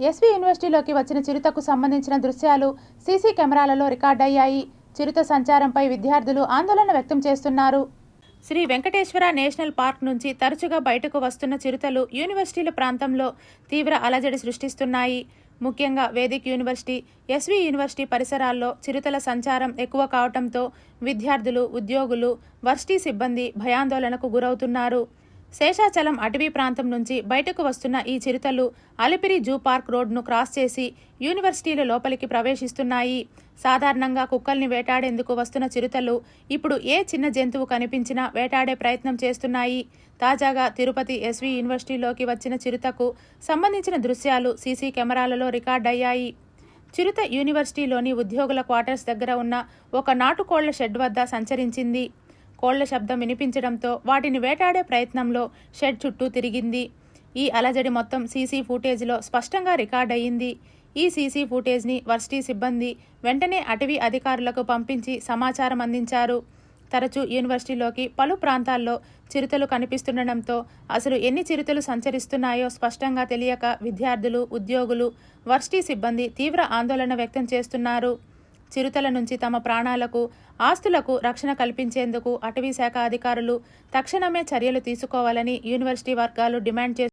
SV యూనివర్సిటీలోకి వచ్చిన చిరుతకు సంబంధించిన దృశ్యాలు సీసీ కెమెరాలలో రికార్డయ్యాయి. చిరుత సంచారంపై విద్యార్థులు ఆందోళన వ్యక్తం చేస్తున్నారు. శ్రీ వెంకటేశ్వర నేషనల్ పార్క్ నుంచి తరచుగా బయటకు వస్తున్న చిరుతలు యూనివర్సిటీల ప్రాంతంలో తీవ్ర అలజడి సృష్టిస్తున్నాయి. ముఖ్యంగా వేదిక్ యూనివర్సిటీ ఎస్వి యూనివర్సిటీ పరిసరాల్లో చిరుతల సంచారం ఎక్కువ కావటంతో విద్యార్థులు ఉద్యోగులు వర్సిటీ సిబ్బంది భయాందోళనకు గురవుతున్నారు. శేషాచలం అటవీ ప్రాంతం నుంచి బయటకు వస్తున్న ఈ చిరుతలు అలిపిరి జూ పార్క్ రోడ్ను క్రాస్ చేసి యూనివర్సిటీల లోపలికి ప్రవేశిస్తున్నాయి. సాధారణంగా కుక్కల్ని వేటాడేందుకు వస్తున్న చిరుతలు ఇప్పుడు ఏ చిన్న జంతువు కనిపించినా వేటాడే ప్రయత్నం చేస్తున్నాయి. తాజాగా తిరుపతి ఎస్వి యూనివర్సిటీలోకి వచ్చిన చిరుతకు సంబంధించిన దృశ్యాలు సీసీ కెమెరాలలో రికార్డయ్యాయి. చిరుత యూనివర్సిటీలోని ఉద్యోగుల క్వార్టర్స్ దగ్గర ఉన్న ఒక నాటుకోళ్ళ షెడ్ వద్ద సంచరించింది. కోళ్ళ శబ్దం వినిపించడంతో వాటిని వేటాడే ప్రయత్నంలో షెడ్ చుట్టూ తిరిగింది. ఈ అలజడి మొత్తం సీసీ ఫుటేజ్లో స్పష్టంగా రికార్డ్ అయ్యింది. ఈ సీసీ ఫుటేజ్ని వర్సిటీ సిబ్బంది వెంటనే అటవీ అధికారులకు పంపించి సమాచారం అందించారు. తరచూ యూనివర్సిటీలోకి పలు ప్రాంతాల్లో చిరుతలు కనిపిస్తుండటంతో అసలు ఎన్ని చిరుతలు సంచరిస్తున్నాయో స్పష్టంగా తెలియక విద్యార్థులు ఉద్యోగులు వర్సిటీ సిబ్బంది తీవ్ర ఆందోళన వ్యక్తం చేస్తున్నారు. చిరుతల నుంచి తమ ప్రాణాలకు ఆస్తులకు రక్షణ కల్పించేందుకు అటవీ శాఖ అధికారులు తక్షణమే చర్యలు తీసుకోవాలని యూనివర్సిటీ వర్గాలు డిమాండ్ చేస్తున్నారు